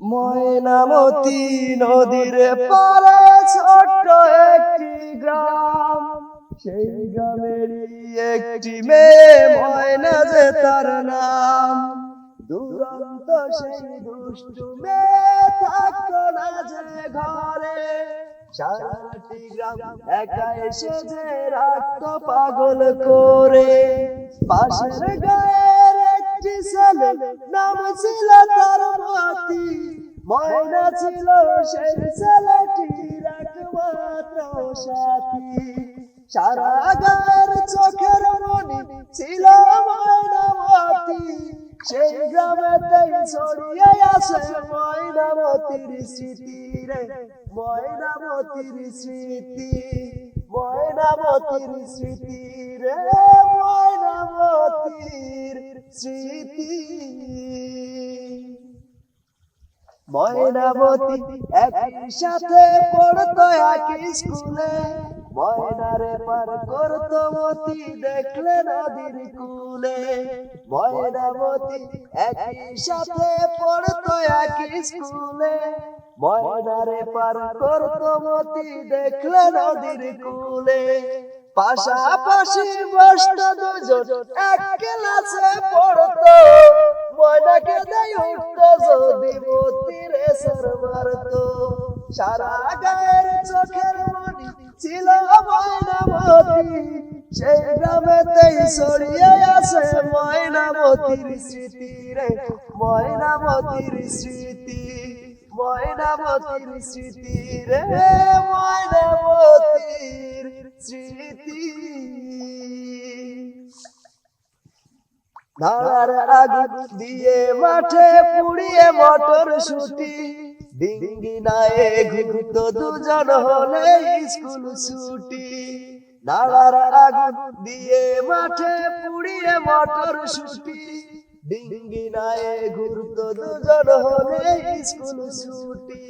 ময়নামতি নদীর পারে ছোট্ট একটি গ্রাম। সেই গ্রামেরই একটি মেয়ে ময়না যে তার নাম। দুরন্ত সেই দুষ্টু মেয়ে থাকতো না যে ঘরে। সারাটি গ্রাম একা এসে যে পাগল করে। পাশের গায়ের একটি ছেলে, নাম ছিল তার মতি। ময়না ছিল সেই ছেলেটির একমাত্র সাথী। সারা গায়ের চোখের মনি ছিল ময়নামতি সেই গ্রামেতেই ছড়িয়ে আছে ময়নামতির স্মৃতি রে। ময়নামতির স্মৃতি ময়নামতির স্মৃতি রে। ময়নামতি একই সাথে পড়তো একই স্কুলে। ময়নারে পার করতো মতি, দেখলে নদীর কুলে। ময়নামতি একই সাথে পড়তো একই স্কুলে। ময়নারে পার করতো মতি, দেখলে নদীর কুলে। পাশাপাশি বসতো দুজন, এক ক্লাসে পড়তো। ময়নাকে দেয় উঠতো যদি মতির এসর মারতো সারা গায়ের চোখের মনি ছিল ময়নামতি। সেই গ্রামেতেই ছড়িয়ে আছে ময়নামতির স্মৃতি রে, ময়নামতির স্মৃতি ময়নামতির স্মৃতি রে ধারার আগুন দিয়ে মাঠে পুড়িয়ে মটর শুটি ডিঙ্গি নায়ে ঘুরত দুজন হলে স্কুল ছুটি। নাড়ার আগুন দিয়ে মাঠে পুড়িয়ে মটর শুটি ডিঙ্গি নায়ে ঘুরত দুজন হলে স্কুল ছুটি।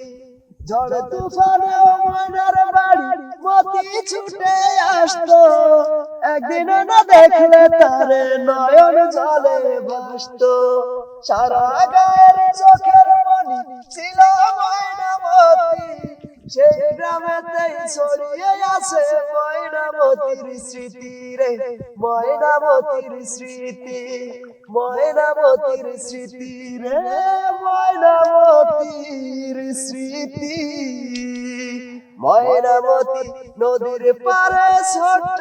ঝড় তুফানে ময়নার বাড়ি, মতি ছুটে আসতো। একদিন না দেখলে তারে জলে ভাসতো সারা গায়ের চোখের মনি ছিল ময়নামতি। সেই গ্রামেতেই ছড়িয়ে আছে ময়নামতির স্মৃতি রে, ময়নামতির স্মৃতি ময়নামতির স্মৃতি রে, ময়নামতির স্মৃতি। ময়নামতি নদীর পারে ছোট্ট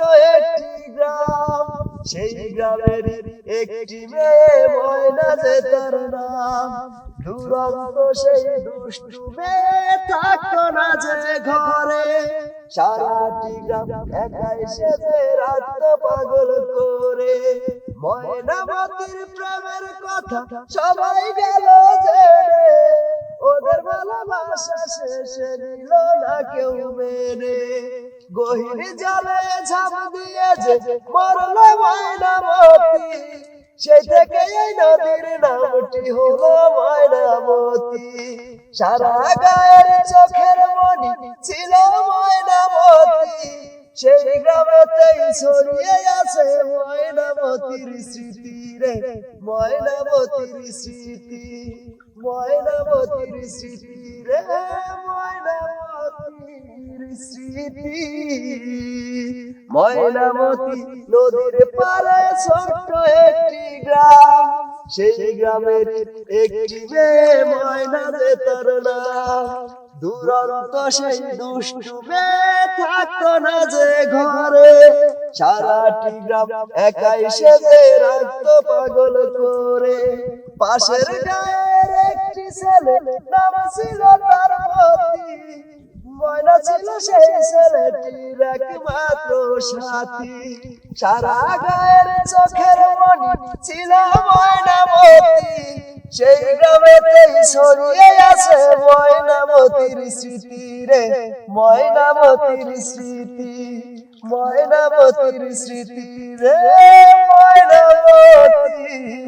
সেই গ্রামের একটি মেয়ে ময়না যে তার নাম। দুরন্ত সেই দুষ্টু মেয়ে থাকতো না যে ঘরে। সারাটি গ্রাম একা এসে যে রাত পাগল করে। ময়নামতির প্রেমের কথা সবাই গেল জেনে। ওদের ভালোবাসা শেষে নিল না কেউ মেনে। গহির জলে ঝাঁপ দিয়ে যে মরল ময়নামতি সেই থেকে এই নদীর নামটি হলো ময়নামতি। সারা গায়ের চোখের মনি ছিল ময়নামতি। সেই গ্রামেতেই ছড়িয়ে আছে ময়নামতির স্মৃতি রে, ময়নামতির স্মৃতি ময়নামতির স্মৃতি রে স্মৃতি ময়নামতি নদীর পারে ছোট্ট একটি গ্রাম। সেই গ্রামের একটি মেয়ে ময়না যে তার নাম। দুরন্ত সেই দুষ্টু মেয়ে থাকতো না যে ঘরে। সারাটি গ্রাম একাই সেজে রাখতো পাগল করে। পাশের গায়ের একটি ছেলে নাম ছিল তার ময়না ছিল সেই ছেলেটির একমাত্র সাথী। সারা গায়ের চোখের মনি ছিল ময়নামতি সেই গ্রামেতেই ছড়িয়ে আছে ময়নামতির স্মৃতি রে ময়নামতির স্মৃতি ময়নামতির স্মৃতি রে ময়নামতির স্মৃতি